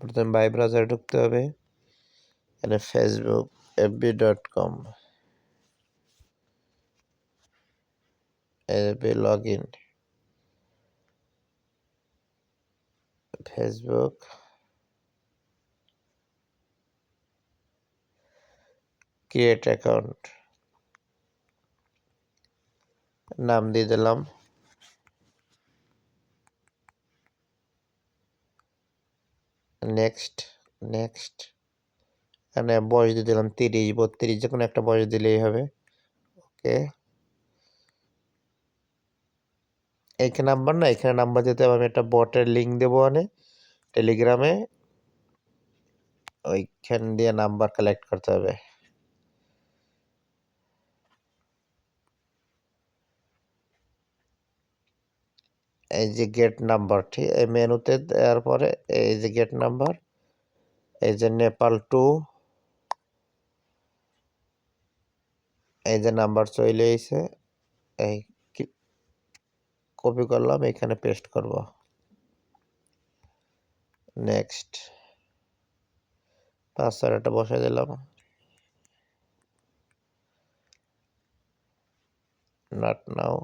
প্রথমে বাই ব্রাউজারে ঢুকতে হবে। এখানে Facebook FB dot com FB log in Facebook create account নাম দিয়ে দিলাম। নেক্সট নেক্সট এখানে বয়স দিয়ে দিলাম তিরিশ, বত্রিশ যে কোনো একটা বয়স দিলেই হবে। ওকে এইখানে নাম্বার না এখানে নাম্বার দিতে হবে। আমি একটা বটের লিঙ্ক দেবো মানে টেলিগ্রামে ওইখান দিয়ে নাম্বার কালেক্ট করতে হবে। এই যে গেট নাম্বার ঠিক, এই মেনুতে দেওয়ার পরে এই যে গেট নাম্বার এই যে নেপাল টু এই যে নাম্বার চলে এসে এই কপি করলাম, এখানে পেস্ট করব। নেক্সট পাসওয়ার্ডটা বসে দিলাম। Not now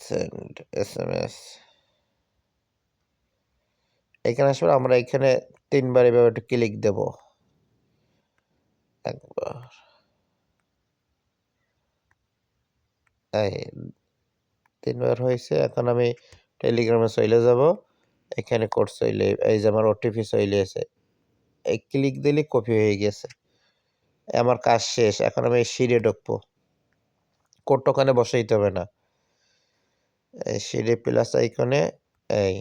send S M S এখানে আসলে আমরা এখানে তিনবার এভাবে একটু ক্লিক দেব। একবার। এই, তিনবার হয়েছে, এখন আমি টেলিগ্রামে চলে যাব। এখানে কোড চলে, এই যে আমার ওটিপি চলে এসে, এই ক্লিক দিলে কপি হয়ে গেছে। আমার কাজ শেষ, এখন আমি সিঁড়ে ঢুকবো। কোডটা ওখানে বসাইতে হবে না। সিঁড়ি প্লাস আইকনে এই।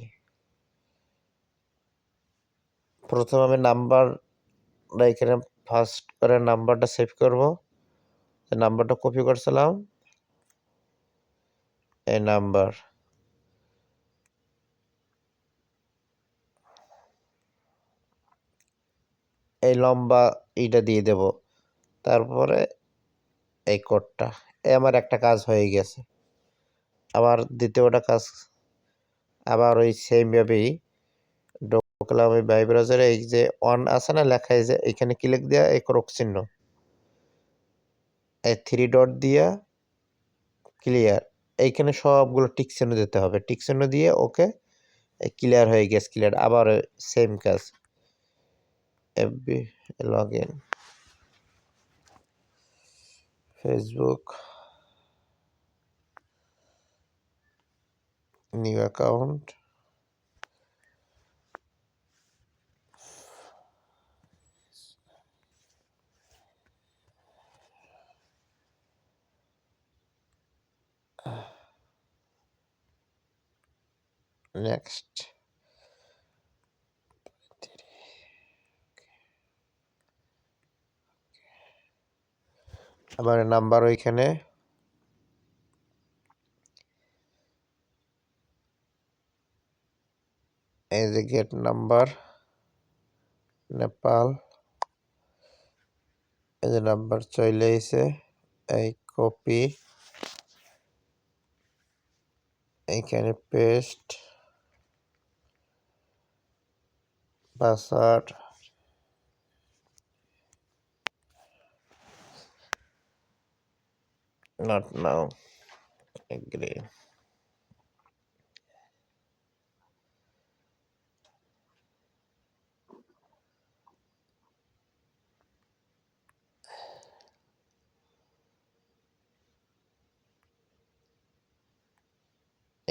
প্রথম আমি নাম্বার এখানে ফার্স্ট করে নাম্বারটা সেভ করব। নাম্বারটা কপি করছিলাম। এই নাম্বার এই লম্বা ইটা দিয়ে দেব। তারপরে এই কোডটা এই আমার একটা কাজ হয়ে গেছে। আবার দ্বিতীয়টা কাজ, আবার ওই সেমভাবেই ঢোকলাম ওই বাই ব্রাউজারে এই যে অন আছে না, লেখা এই যে, এখানে ক্লিক দেওয়া এই ক্রোক চিহ্ন। এই থ্রি ডট দিয়া ক্লিয়ার এইখানে সবগুলো টিক চিহ্ন দিতে হবে। টিক চিহ্ন দিয়ে ওকে ক্লিয়ার হয়ে গেছে ক্লিয়ার আবার সেম কাজ। FB log in Facebook new account next আমার নাম্বার ওইখানে। এই যে গেট নাম্বার নেপাল এই যে নাম্বার চলে এসে এই কপি এইখানে paste password not now agree.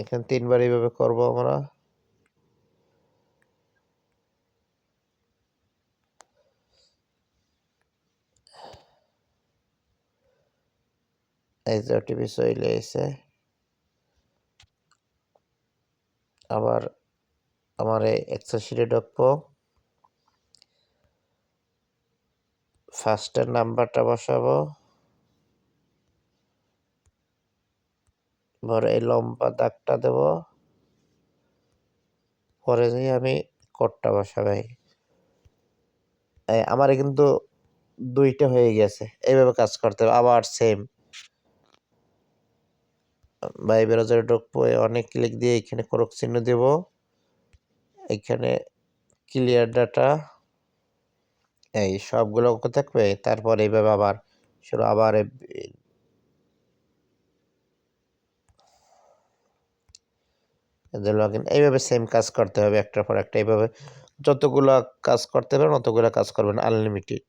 এখানে তিনবার এইভাবে করব আমরা। এই যে ওটিপি চলে এসে আবার আমার এই এক্সেল শিটে ঢুকবো। ফার্স্টের নাম্বারটা বসাবো। পরে এই লম্বা দাগটা দেব। পরে যাই আমি কোডটা বসাবাই। আমার কিন্তু দুইটা হয়ে গেছে। এইভাবে কাজ করতে হবে। আবার সেম বাই ব্রাউজারে ঢুকবো অনেক ক্লিক দিয়ে এখানে ক্রোক চিহ্ন দেব। এখানে ক্লিয়ার ডাটা এই সবগুলো থাকবে? তারপর এইভাবে আবার শুরু। আবার লগ ইন এইভাবে সেম কাজ করতে হবে একটার পর একটা। এইভাবে যতগুলো কাজ করতে পারেন অতগুলো কাজ করবেন আনলিমিটেড